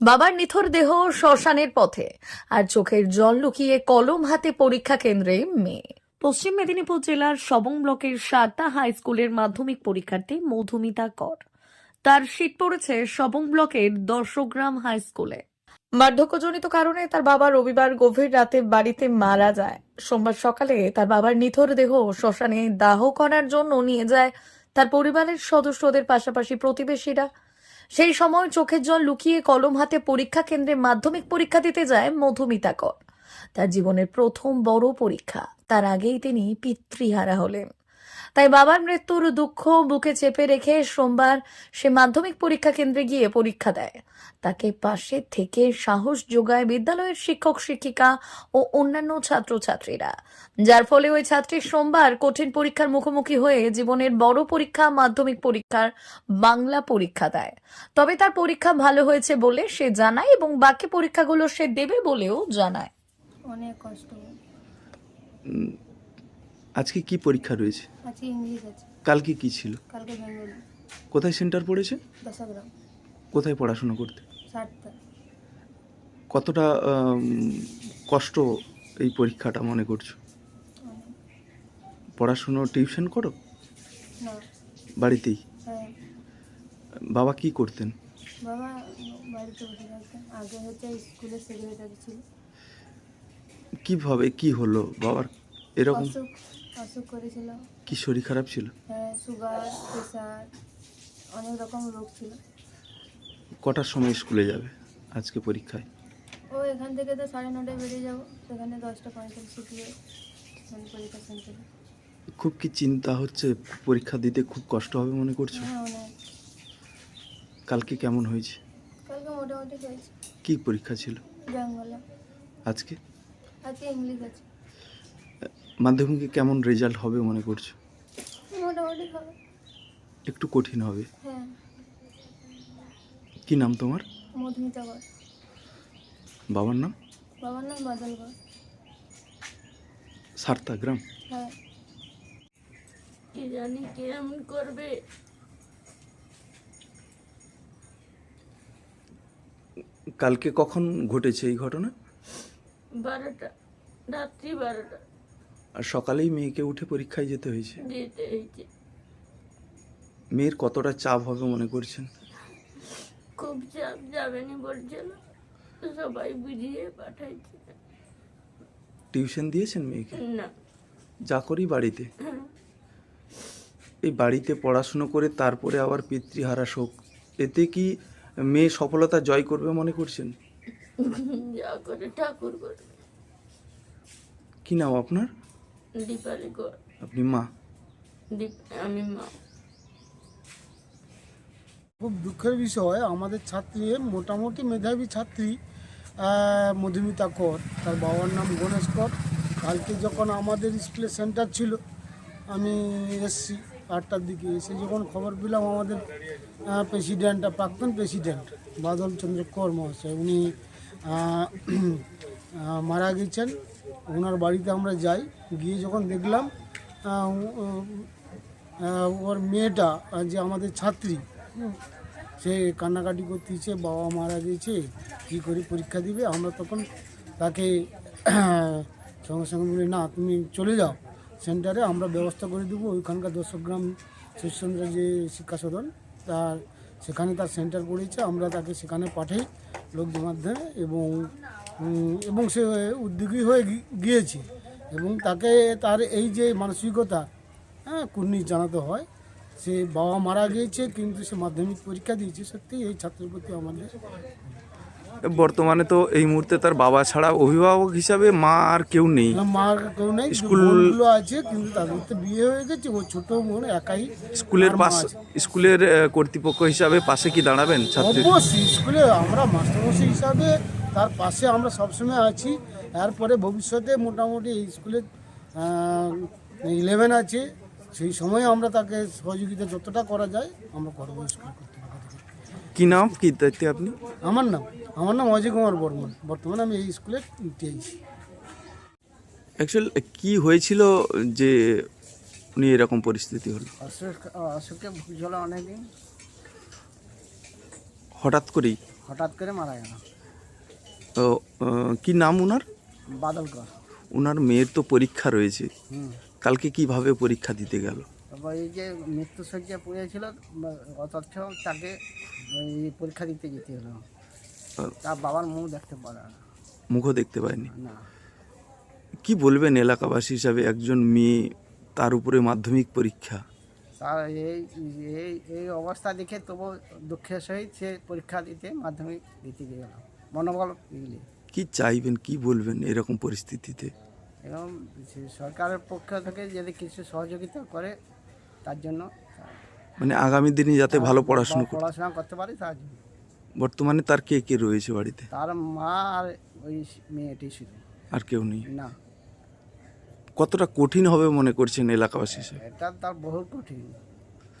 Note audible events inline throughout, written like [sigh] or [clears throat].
বাবার নিথর দেহ শ্মশানের পথে আর চোখের জল লুকিয়ে কলম হাতে পরীক্ষা কেন্দ্রে মেয়ে। পশ্চিম মেদিনীপুর জেলার সবং ব্লকের সারদা হাই স্কুলের মাধ্যমিক পরীক্ষার্থী মধুমিতা কর। তার শীত পড়েছে সবং ব্লকের দর্শগ্রাম হাই স্কুলে। বার্ধক্যজনিত কারণে তার বাবা রবিবার গভীর রাতে বাড়িতে মারা যায়। সোমবার সকালে তার বাবার নিথর দেহ শ্মশানে দাহ করার জন্য নিয়ে যায় তার পরিবারের সদস্যদের পাশাপাশি প্রতিবেশীরা। সেই সময় চোখের জল লুকিয়ে কলম হাতে পরীক্ষা কেন্দ্রে মাধ্যমিক পরীক্ষা দিতে যায় মধুমিতা কর। তার জীবনের প্রথম বড় পরীক্ষা। তার আগেই তিনি পিতৃহারা হলেন। তাই বাবার মৃত্যুর দুঃখ বুকে চেপে রেখে সোমবার সে মাধ্যমিক পরীক্ষা কেন্দ্রে গিয়ে পরীক্ষা দেয়। তাকে পাশে থেকে সাহস যোগায় বিদ্যালয়ের শিক্ষক শিক্ষিকা ও অন্যান্য ছাত্রছাত্রীরা। যার ফলে ওই ছাত্রী সোমবার কঠিন পরীক্ষার মুখোমুখি হয়ে জীবনের বড় পরীক্ষা মাধ্যমিক পরীক্ষার বাংলা পরীক্ষা দেয়। তবে তার পরীক্ষা ভালো হয়েছে বলে সে জানায় এবং বাকি পরীক্ষাগুলো সে দেবে বলেও জানায়। অনেক কষ্ট। আজকে কি পরীক্ষা রয়েছে? আজকে ইংলিশ আছে। কালকে কি ছিল? কালকে বেঙ্গলি। কোথায় সেন্টার পড়েছে? দশগ্রাম। কোথায় পড়াশোনা করতে? ষাটটা কতটা আম, কষ্ট এই পরীক্ষাটা মনে করছ? পড়াশুনো টিউশন করো? না। বাড়িতেই? হ্যাঁ। বাবা কি করতেন? বাবা বাড়িতে বসে থাকতেন। আগে হচ্ছে স্কুলের সেক্রেটারি ছিল। কীভাবে কি হলো? বাবার এরকম অসুখ। অসুখ করেছিল। কি শরীর খারাপ ছিল? হ্যাঁ সুগার প্রেশার অনেক রকম রোগ ছিল। কটার সময় স্কুলে যাবে আজকে পরীক্ষায়? ও এখান থেকে তো সাড়ে নটায় বেরিয়ে যাব। সেখানে দশটা পঁয়তাল্লিশে গিয়ে মানে পরীক্ষা সেন্টারে খুব কি চিন্তা হচ্ছে? পরীক্ষা দিতে খুব কষ্ট হবে মনে করছ? হ্যাঁ অনেক। কালকে কেমন হয়েছে? কালকে মোটামুটি হয়েছে। কি পরীক্ষা ছিল? বাংলা আজকে? আজকে ইংলিশ আছে। মাধ্যমিকে কেমন রেজাল্ট হবে মনে করছ? মোটামুটি হবে। একটু কঠিন হবে। হ্যাঁ। কি নাম তোমার? মধুমিতা কর বাবার নাম? বাবার নাম বাদল কর সারতা গ্রাম? হ্যাঁ। কি জানি কেমন করবে। কালকে কখন ঘটেছে এই ঘটনা? বারোটা রাত্রি বারোটা। আর সকালেই মেয়েকে উঠে পরীক্ষায় যেতে হয়েছে। মেয়ের কতটা চাপ হবে মনে করছেন? খুব চাপ যাবেনি বলছিল। সবাই বুঝিয়ে পাঠাইছে। টিউশন দিয়েছেন মেয়েকে? না। যা করি বাড়িতে? হ্যাঁ, এই বাড়িতে পড়াশুনো করে তারপরে আবার পিতৃহারা শোক। এতে কি মেয়ে সফলতা জয় করবে মনে করছেন? যা করে ঠাকুর করবে। কি নাম আপনার? দীপালি কর আপনি মা। দীপ আমি মা। খুব দুঃখের বিষয় আমাদের ছাত্রী মোটামুটি মেধাবী ছাত্রী মধুমিতা কর তার বাবার নাম গণেশ কর। কালকে যখন আমাদের স্কুলে সেন্টার ছিল আমি এসছি আটটার দিকে এসে যখন খবর পেলাম আমাদের প্রেসিডেন্ট প্রাক্তন প্রেসিডেন্ট বাদল চন্দ্র কর মহাশয় উনি [clears throat] মারা গেছেন। ওনার বাড়িতে আমরা যাই, গিয়ে যখন দেখলাম ওর মেয়েটা যে আমাদের ছাত্রী, সে কান্নাকাটি করতেছে, বাবা মারা গেছে, কী করে পরীক্ষা দিবে? আমরা তখন তাকে, [clears throat] সঙ্গে সঙ্গে বলি, না, তুমি চলে যাও, সেন্টারে আমরা ব্যবস্থা করে দেবো। ওইখানকার গ্রাম শিশুচন্দ্র যে শিক্ষা সদন তার, সেখানে তার সেন্টার পড়েছে আমরা তাকে সেখানে পাঠাই লোকদের মাধ্যমে এবং এবং সে উদ্যোগী হয়ে গিয়েছে। এবং তাকে তার এই যে মানসিকতা হ্যাঁ কুর্নিশ জানাতে হয় সে বাবা মারা গিয়েছে কিন্তু সে মাধ্যমিক পরীক্ষা দিয়েছে। সত্যি এই ছাত্রের প্রতি আমাদের বর্তমানে তো এই মুহূর্তে তার বাবা ছাড়া অভিভাবক হিসাবে মা আর কেউ নেই। মা কেউ নেই স্কুল- স্কুলগুলো আছে কিন্তু তাদের তো বিয়ে হয়ে গেছে ও ছোট মন একাই স্কুলের পাশ স্কুলের কর্তৃপক্ষ হিসাবে পাশে কি দাঁড়াবেন ছাত্র? অবশ্যই স্কুলে আমরা মাস্টারমশাই হিসাবে তার পাশে আমরা সবসময় আছি। এরপরে ভবিষ্যতে মোটামুটি এই স্কুলে ইলেভেন আছে। সেই সময় আমরা তাকে সহযোগিতা যতটা করা যায় আমরা করব স্কুল কি নাম? কি দায়িত্বে আপনি? আমার নাম আমার নাম অজয় কুমার বর্মন। বর্তমানে আমি এই স্কুলে টিআইছি অ্যাকচুয়াল কি হয়েছিল যে উনি এরকম পরিস্থিতি হলো? অসুখে ভুগছিল অনেকদিন। হঠাৎ করেই? হঠাৎ করে মারা গেল। তো কি নাম ওনার বাদল কর ওনার মেয়ের তো পরীক্ষা রয়েছে। কালকে কীভাবে পরীক্ষা দিতে গেল? এই যে মৃত্যু শয্যা পড়েছিল অথচ তাকে পরীক্ষা দিতে যেতে হলো। তার বাবার মুখ দেখতে পারে। না। মুখও দেখতে পায়নি? না। কি বলবেন এলাকাবাসী হিসাবে? একজন মেয়ে তার উপরে মাধ্যমিক পরীক্ষা। তার এই এই এই অবস্থা দেখে তবু দুঃখের সহিত সে পরীক্ষা দিতে মাধ্যমিক দিতে গেল। মনোবল এগুলি কি চাইবেন কি বলবেন এরকম পরিস্থিতিতে? এবং সরকারের পক্ষ থেকে যদি কিছু সহযোগিতা করে তার জন্য মানে আগামী দিনে যাতে ভালো পড়াশুনো পড়াশোনা করতে পারে তার জন্য। বর্তমানে তার কে কে রয়েছে বাড়িতে? তার মা আর ওই মেয়েটি শুধু। আর কেউ নেই? না। কতটা কঠিন হবে মনে করছেন এলাকাবাসী হিসেবে? এটা তার বহু কঠিন।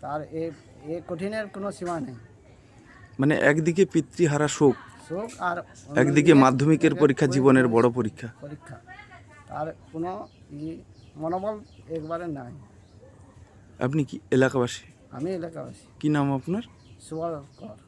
তার এ এ কঠিনের কোনো সীমা নেই। মানে একদিকে পিতৃহারা শোক শোক আর একদিকে মাধ্যমিকের পরীক্ষা জীবনের বড় পরীক্ষা। পরীক্ষা। আর কোনো মনোবল একবারে নাই। আপনি কি এলাকাবাসী? আমি এলাকাবাসী। কি নাম আপনার? সুভাষ কর।